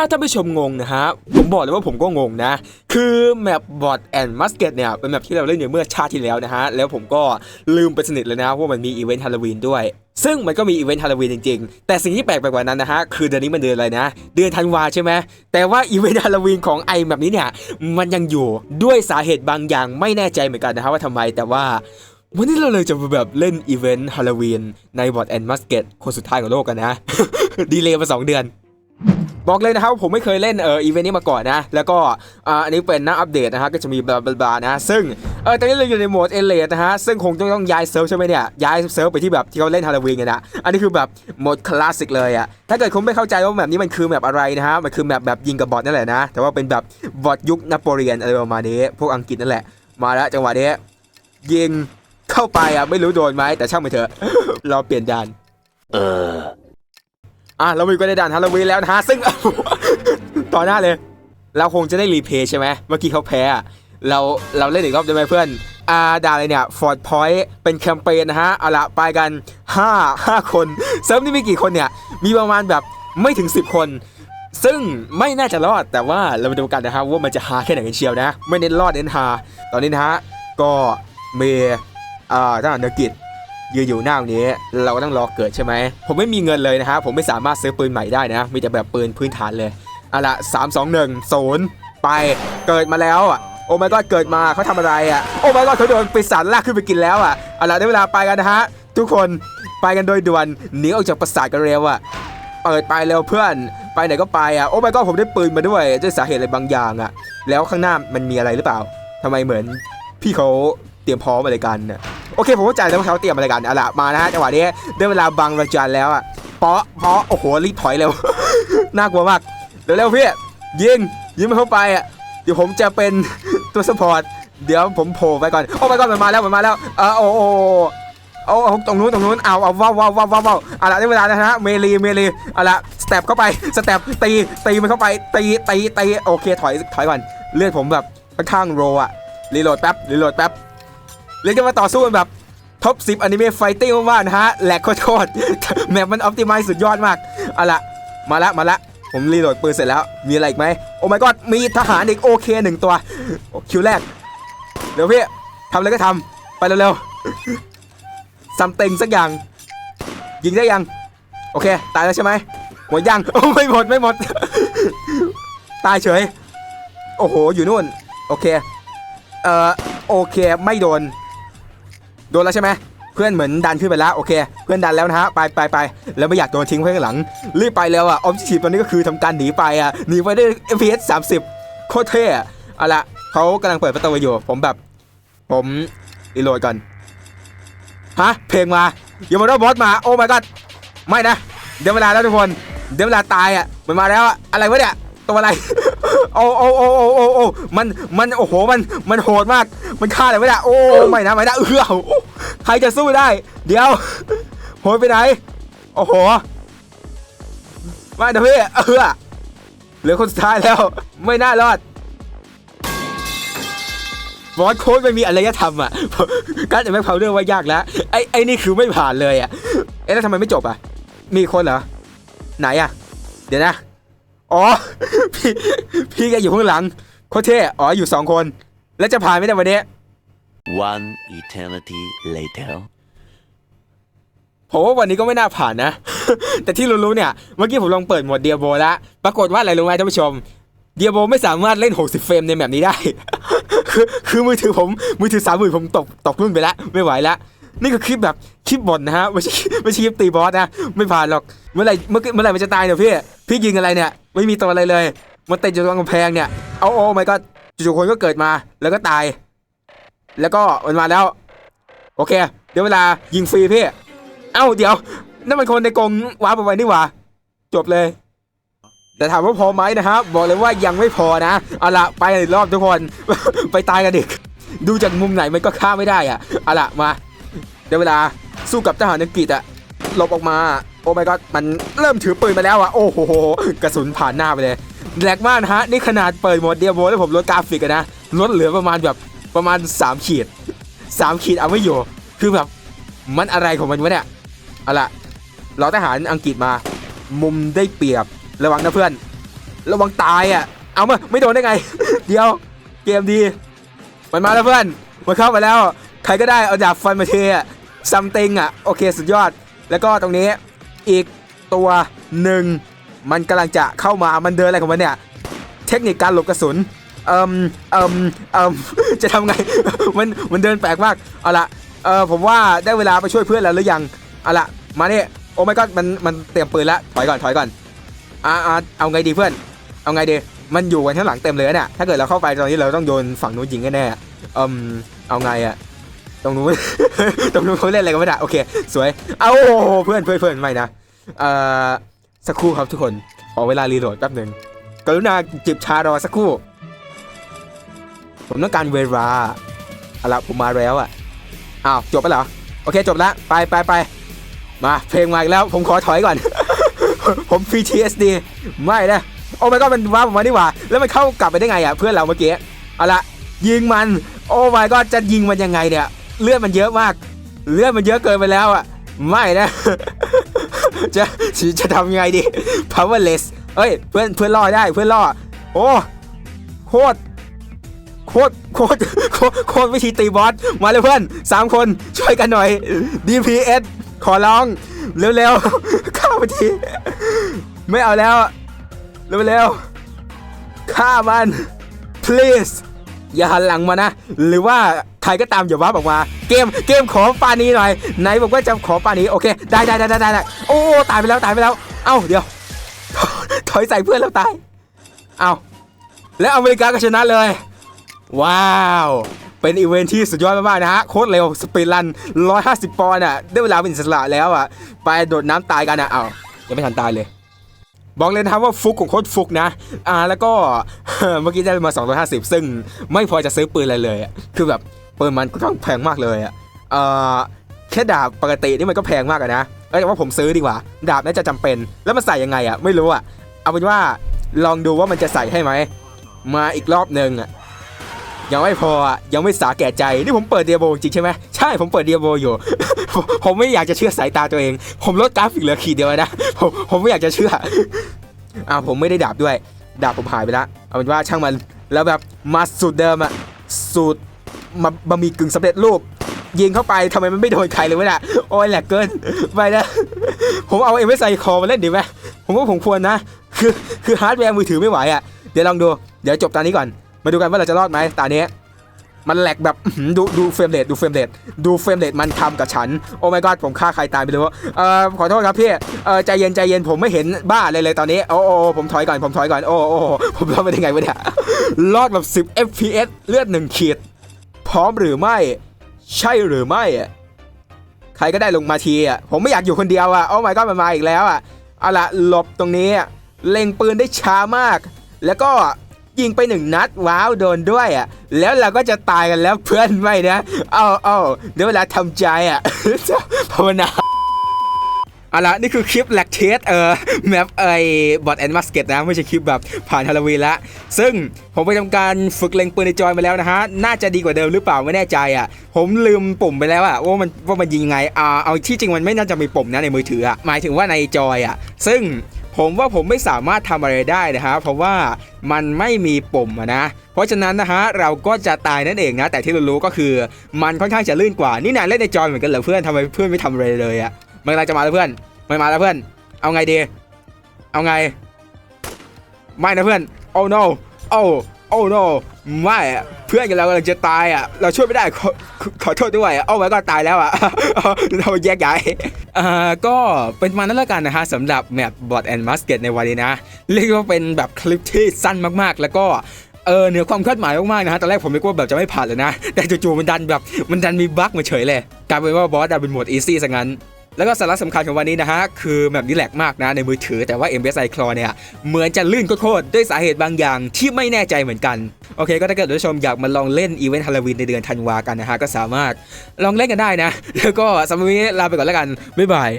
ถ้าท่านผู้ชมงงนะฮะ ผมบอกเลยว่าผมก็งงนะ คือแมปบอดแอนด์มัสเกตเนี่ยเป็นแมปที่เราเล่นอยู่เมื่อชาติที่แล้วนะฮะ แล้วผมก็ลืมไปสนิทเลยนะว่ามันมีอีเวนต์ฮาโลวีนด้วยซึ่งมันก็มีอีเวนต์ฮาโลวีนจริงๆ แต่สิ่งที่แปลกไปกว่านั้นนะฮะ คือเดือนนี้มันเดือนอะไรนะ เดือนธันวาใช่ไหม แต่ว่าอีเวนต์ฮาโลวีนของไอแบบนี้เนี่ย มันยังอยู่ด้วยสาเหตุบางอย่างไม่แน่ใจเหมือนกันนะฮะว่าทำไม แต่ว่าวันนี้เราเลยจะมาแบบเล่นอีเวนต์ฮาโลวีนในบอดแอนด์มัสเกตคนสุดท้ายของโลกกันนะ ดีเลย์มาสองเดือน บอกเลยนะครับว่าผมไม่เคยเล่นเอออีเวนต์นี้มาก่อนนะ แล้วก็อ่าอันนี้เป็นหน้าอัปเดตนะฮะก็จะมีบลาบลาบานะ ซึ่งเออตอนนี้เราอยู่ในโหมดเอเลนะฮะซึ่งคงต้องต้องย้ายเซิร์ฟใช่ไหมเนี่ยย้ายเซิร์ฟไปที่แบบที่เขาเล่นฮาโลวีนกันนะอันนี้คือแบบโหมดคลาสสิกเลยอะถ้าเกิดคุณไม่เข้าใจว่าแบบนี้มันคือแบบอะไรนะฮะมันคือแบบแบบยิงกับบอทนั่นแหละนะแต่ว่าเป็นแบบบอทยุคนโปเลียนอะไรประมาณนี้พวกอังกฤษนั่นแหละมาแล้วจังหวะนี้ยิงเข้าไปอะไม่รู้โดนไหมแต่ช่างมันเถอะเราเปลี่ยนด่านเออ อะเรามีก็ได้ด่านฮาโลวีนแล้วนะฮะซึ่ง ต่อหน้าเลย เราคงจะได้รีเพย์ใช่ไหมเมื่อกี้เขาแพ้อะเราเราเล่นอีกรอบได้ไหมเพื่อนอ่าด่าอะไรเนี่ยฟอร์ดพอยต์เป็นแคมเปญนะฮะเอาละไปกัน 5 5 คนเซิร์ฟนี่มีกี่คนเนี่ย มีประมาณแบบไม่ถึง 10 คน ซึ่งไม่น่าจะรอดแต่ว่าเรามาดูกันนะฮะว่ามันจะฮาแค่ไหนกันเชียวนะ ไม่เน้นรอดเน้นฮาตอนนี้นะฮะก็เมย์อ่าทหารเนกิจ ยืนอยู่หน้าตรงนี้ เราก็ต้องรอเกิดใช่ไหม ผมไม่มีเงินเลยนะฮะ ผมไม่สามารถซื้อปืนใหม่ได้นะ มีแต่แบบปืนพื้นฐานเลยเอาละสามสองหนึ่งศูนย์ไปเกิดมาแล้วอะโอ้ไม่ก็เกิดมาเขาทำอะไรอะโอ้ไม่ก็เขาโดนปีศาจลากขึ้นไปกินแล้วอะเอาละได้เวลาไปกันนะฮะ ทุกคนไปกันโดยด่วนหนีออกจากปราสาทกันเร็วอะเปิดไปเร็วเพื่อนไปไหนก็ไปอะโอ้ไม่ก็ผมได้ปืนมาด้วยด้วยสาเหตุอะไรบางอย่างอะ แล้วข้างหน้ามันมีอะไรหรือเปล่าทำไมเหมือนพี่เขาเตรียมพร้อมอะไรกันน่ะ โอเคผมเข้าใจแล้วว่าเขาเตรียมอะไรกันเอาละมานะฮะจังหวะนี้ได้เวลาบังระจันแล้วอะเปาะเปาะโอ้โหรีบถอยเร็ว น่ากลัวมากเร็วๆพี่ยิงยิงมันเข้าไปอะเดี๋ยวผมจะเป็นตัวสปอร์ตเดี๋ยวผมโผล่ไปก่อนโอ้ไปก่อนมันมาแล้วมันมาแล้วเออโอ้โอ้โอ้ตรงนู้นตรงนู้นเอาเอาว้าวว้าวว้าวว้าวเอาละได้เวลาแล้วนะฮะเมลีเมลีเอาละสเต็ปเข้าไปสเต็ปตีตีมันเข้าไปตีตีตีโอเคถอยถอยก่อนเลือดผมแบบค่อนข้างโรอะรีโหลดแป๊บรีโหลดแป๊บ เรียกได้ว่าต่อสู้กันแบบท็อป10อนิเมะไฟติ้งมากๆนะฮะแหลกโคตรแมปมันออ t ติ i z e สุดยอดมากเอาละมาละมาละผมรีโหลดปืนเสร็จแล้ว มีอะไรอีกไหมโอ้ my god มีทหารอีกโอเคหนึ่งตัวโอ้คิวแรก เดี๋ยวพี่ทำอะไรก็ทำไปเร็วๆซัมติงสักอย่าง ยิงได้ยัง โอเค ตายแล้วใช่ไหมหมดยังโอ้ไม่หมดไม่หมด ตายเฉย โอ้โห อยู่นู่น โอเค เอ่อ โอเค ไม่โดน โดนแล้วใช่ไหมเพื่อนเหมือนดันขึ้นไปแล้วโอเค เพื่อนดันแล้วนะฮะไปไปไปแล้วไม่อยากโดนทิ้งไว้ข้างหลัง รีบไปแล้วอะออมชีพตอนนี้ก็คือทำการหนีไปอะหนีไปได้ FPS 30 โคตรเท่อะอาละเขากำลังเปิดประตูอยู่ ผมแบบ ผมรีโหลดก่อนฮะเพลงมาอย่ามาโดบอสมาโอ้ my god ไม่นะ เดี๋ยวเวลาแล้วทุกคน เดี๋ยวเวลาตายอะมันมาแล้วอะอะไรวะเนี่ย ตัวอะไร โอ้โอ้โอ้โอ้โอ้โอ้มัน มัน โอ้โห มัน มันโหดมาก มันฆ่าอะไรไม่ได้ โอ้ ไม่นะ ไม่นะ เออโอ้ใครจะสู้ได้ เดี๋ยว โหดไปไหน โอ้โห มาเดี๋ยวพี่ เออเหลือคนสุดท้ายแล้ว ไม่น่ารอดบอสโค้ดไม่มีอารยธรรมอะ การจะแม็กพาวเดอร์ว่ายากแล้ว ไอ้ไอ้นี่คือไม่ผ่านเลยอะ เอ๊ะแล้วทำไมไม่จบอะ มีคนเหรอ ไหนอะ เดี๋ยวนะ อ๋อ พี่พี่แกอยู่ข้างหลังโคตรเท่อ๋ออยู่สองคน แล้วจะผ่านไหมเนี่ยวันนี้ One eternity later ผมว่าวันนี้ก็ไม่น่าผ่านนะ แต่ที่รู้ๆเนี่ย เมื่อกี้ผมลองเปิดโหมดเดียโบแล้ว ปรากฏว่าอะไรรู้ไหมท่านผู้ชม เดียโบไม่สามารถเล่น 60 เฟรมในแบบนี้ได้ คือคือมือถือผม มือถือสามหมื่นผมตกตกรุ่นไปแล้ว ไม่ไหวแล้ว นี่คือคลิปแบบคลิปบ่นนะฮะไม่ใช่ไม่ใช่คลิปตีบอสนะไม่ผ่านหรอกเมื่อไหร่เมื่อเมื่อไหร่มันจะตายเนี่ยพี่พี่ยิงอะไรเนี่ยไม่มีตัวอะไรเลย มันติดอยู่ตรงกำแพงเนี่ยเอาโอ้ไม่ก็จู่ๆคนก็เกิดมาแล้วก็ตาย แล้วก็มันมาแล้ว โอเค เดี๋ยวเวลายิงฟรีพี่เอ้าเดี๋ยวนั่นมันคนในกรงว้าร์ปไปนี่หว่าจบเลยแต่ถามว่าพอไหมนะครับบอกเลยว่ายังไม่พอนะเอาละไปอีกรอบทุกคน ไปตายกันดิดูจากมุมไหนมันก็ฆ่าไม่ได้อะเอาละมา เดี๋ยวเวลาสู้กับทหารอังกฤษอะหลบออกมา โอ้ my god มันเริ่มถือปืนมาแล้วอะโอ้โหกระสุนผ่านหน้าไปเลยแหลกมากนะฮะ นี่ขนาดเปิดโหมดเดียโบแล้วผมลดกราฟิกอะนะลดเหลือประมาณแบบประมาณ 3 ขีด 3 ขีดเอาไม่อยู่ คือแบบมันอะไรของมันวะเนี่ยเอาล่ะเราทหารอังกฤษมา มุมได้เปรียบระวังนะเพื่อน ระวังตายอะ เอามาไม่โดนได้ไง เดี๋ยวเกมดี มันมาแล้วเพื่อนมันเข้ามาแล้ว ใครก็ได้เอาดาบฟันมาเทอะ ซัมติงอะโอเคสุดยอด แล้วก็ตรงนี้อีกตัวหนึ่งมันกำลังจะเข้ามามันเดินอะไรของมันเนี่ย เทคนิคการหลบกระสุนเอิมเอิมเอิมจะทำไง มันมันเดินแปลกมากเอาละเออผมว่าได้เวลาไปช่วยเพื่อนแล้วหรือยังเอาละมาเนี่ยโอ้ไม่ก็มันมันเตรียมปืนแล้วถอยก่อนถอยก่อนอ่าเอาไงดีเพื่อน เอาไงดีมันอยู่กันข้างหลังเต็มเลยเนี่ยถ้าเกิดเราเข้าไปตอนนี้เราต้องโดนฝั่งนู้นยิงแน่ๆเอิมเอาไงอะ ตรงนู้น ตรงนู้นเขาเล่นอะไรกันไม่ได้โอเค สวย เอาเพื่อนเพื่อนเพื่อนไม่นะเอ่อสักครู่ครับทุกคน ขอเวลารีโหลดแป๊บหนึ่งกรุณาจิบชารอสักครู่ ผมต้องการเวลาเอาละผมมาแล้วอะอ้าวจบไปเหรอโอเคจบแล้วไปไปไปมาเพลงมาอีกแล้ว ผมขอถอยก่อน ผม PTSD ไม่นะโอ้ไม่ก็มันว้าผมมานี่หว่า แล้วมันเข้ากลับไปได้ไงอะเพื่อนเราเมื่อกี้เอาละยิงมัน โอ้ไม่ก็จะยิงมันยังไงเนี่ย เลือดมันเยอะมาก เลือดมันเยอะเกินไปแล้วอะ ไม่นะ จะจะทำยังไงดี powerless เอ้ย เพื่อนเพื่อนล่อได้เพื่อนล่อ โอ้โคตรโคตรโคตรโคตรโคตรวิธีตีบอส มาเลยเพื่อนสามคนช่วยกันหน่อย DPS ขอร้อง เร็วๆฆ่ามันที ไม่เอาแล้ว เร็วๆฆ่ามัน please อย่าหันหลังมานะ หรือว่าใครก็ตามอย่าว่าออกมาเกมเกมขอปานี้หน่อยไหนบอกว่าจะขอปานี้โอเค ได้ได้ได้ได้ได้โอ้ตายไปแล้วตายไปแล้ว เอ้าเดี๋ยว ถอยใส่เพื่อนแล้วตาย เอ้าแล้วอเมริกาก็ชนะเลย ว้าว เป็นอีเวนท์ที่สุดยอดมากๆนะฮะ โคตรเร็ว สปีดรัน 150 ปอนด์อะ ได้เวลาเป็นอิสระแล้วอะ ไปโดดน้ำตายกันอะ เอายังไม่ทันตายเลยบอกเลยนะครับว่าฟุกของโคตรฟุกนะ อ่าแล้วก็เมื่อกี้ได้มา 250 ซึ่งไม่พอจะซื้อปืนอะไรเลย คือแบบ ปืนมันก็ต้องแพงมากเลยอะเอ่อแค่ดาบปกตินี่มันก็แพงมากอะนะเอ้ยแต่ว่าผมซื้อดีกว่า ดาบน่าจะจำเป็น แล้วมันใส่ยังไงอะไม่รู้อะเอาเป็นว่าลองดูว่ามันจะใส่ให้ไหมมาอีกรอบหนึ่งอะยังไม่พออะยังไม่สาแก่ใจนี่ผมเปิดเดียโบจริงใช่ไหมใช่ผมเปิดเดียโบอยู่ ผมไม่อยากจะเชื่อสายตาตัวเอง ผมลดกราฟิกเหลือขีดเดียวนะผมผมไม่อยากจะเชื่ออ้าวผมไม่ได้ดาบด้วย ดาบผมหายไปล้วเอาเป็นว่าช่างมันแล้วแบบมาสูตรเดิมอะสูตร มาบะหมี่กึ่งสำเร็จรูปยิงเข้าไปทำไมมันไม่โดนใครเลยวะน่ะโอ้ยแหลกเกินไปนะผมเอาเอ็มเอสไอคอมาเล่นดีไหมผมว่าผมควรนะ คือคือฮาร์ดแวร์มือถือไม่ไหวอะเดี๋ยวลองดูเดี๋ยวจบตานี้ก่อน มาดูกันว่าเราจะรอดไหมตานี้มันแหลกแบบดูดูเฟรมเรทดูเฟรมเรทดูเฟรมเรทมันทำกับฉัน โอ้ my god ผมฆ่าใครตายไปเลยเอ่อขอโทษครับพี่เอ่อใจเย็นใจเย็นผมไม่เห็นบ้าเลยเลยตอนนี้ โอ้โอ้ผมถอยก่อนผมถอยก่อนโอ้โอ้ผมรอดไปได้ไงวะเนี่ยรอดแบบ 10 fps เลือดหนึ่งขีด พร้อมหรือไม่ ใช่หรือไม่ใครก็ได้ลงมาทีอะผมไม่อยากอยู่คนเดียวอะโอ้ my god มันมาอีกแล้วอะเอาละหลบตรงนี้เล็งปืนได้ช้ามาก แล้วก็ยิงไปหนึ่งนัดว้าวโดนด้วยอะแล้วเราก็จะตายกันแล้วเพื่อนไม่นะเอาเอาเดี๋ยวเวลาทำใจอะภาวนา เอาละนี่คือคลิปแลกเทสเออแมปไอบอทแอนด์มัสเก็ตนะไม่ใช่คลิปแบบผ่านฮาโลวีนละซึ่งผมไปทำการฝึกเล็งปืนในจอยมาแล้วนะฮะ น่าจะดีกว่าเดิมหรือเปล่าไม่แน่ใจอะ ผมลืมปุ่มไปแล้วอะว่ามันว่ามันยิงไงอ่าเอาที่จริงมันไม่น่าจะมีปุ่มนะในมือถืออะหมายถึงว่าในจอยอะ ซึ่งผมว่าผมไม่สามารถทำอะไรได้นะฮะเพราะว่ามันไม่มีปุ่มะนะ เพราะฉะนั้นนะฮะเราก็จะตายนั่นเองนะ แต่ที่เรารู้ก็คือมันค่อนข้างจะลื่นกว่า นี่นายเล่นในจอยเหมือนกันเหรอเพื่อนทำไมเพื่อนไม่ทำอะไรเลยอะ มันกำลังจะมาแล้วเพื่อนไม่มาแล้วเพื่อน เอาไงดี เอาไง ไม่นะเพื่อน oh no oh oh no ไม่เพื่อนกับเรากำลังจะตายอะ เราช่วยไม่ได้ขอขอโทษด้วยอะโอ้ไว้ก็ตายแล้วอะ เราแยกย้ายอ่าก็เป็นมานั่นแล้วกันนะฮะสำหรับแมปบอทแอนด์มัสเก็ตในวันนี้นะ เรียกว่าเป็นแบบคลิปที่สั้นมากๆ แล้วก็เออเหนือความคาดหมายมากๆนะฮะตอนแรกผมนึกว่าแบบจะไม่ผ่านเลยนะ แต่จู่ๆมันดันแบบมันดันมีบั๊กมาเฉยเลยกลายเป็นว่าบอสดันเป็นโหมดอีซี่ซะงั้น แล้วก็สาระสำคัญของวันนี้นะฮะ คือแบบนี้แหลกมากนะในมือถือแต่ว่า MSI c l o เนี่ยเหมือนจะลื่นโคตรด้วยสาเหตุบางอย่างที่ไม่แน่ใจเหมือนกัน โอเค ก็ถ้าเกิดท่านผู้ชมอยากมาลองเล่นอีเวนต์ฮาโลวีนในเดือนธันวากันนะฮะ ก็สามารถลองเล่นกันได้นะ แล้วก็สำหรับวันนี้ลาไปก่อนแล้วกันบ๊ายบาย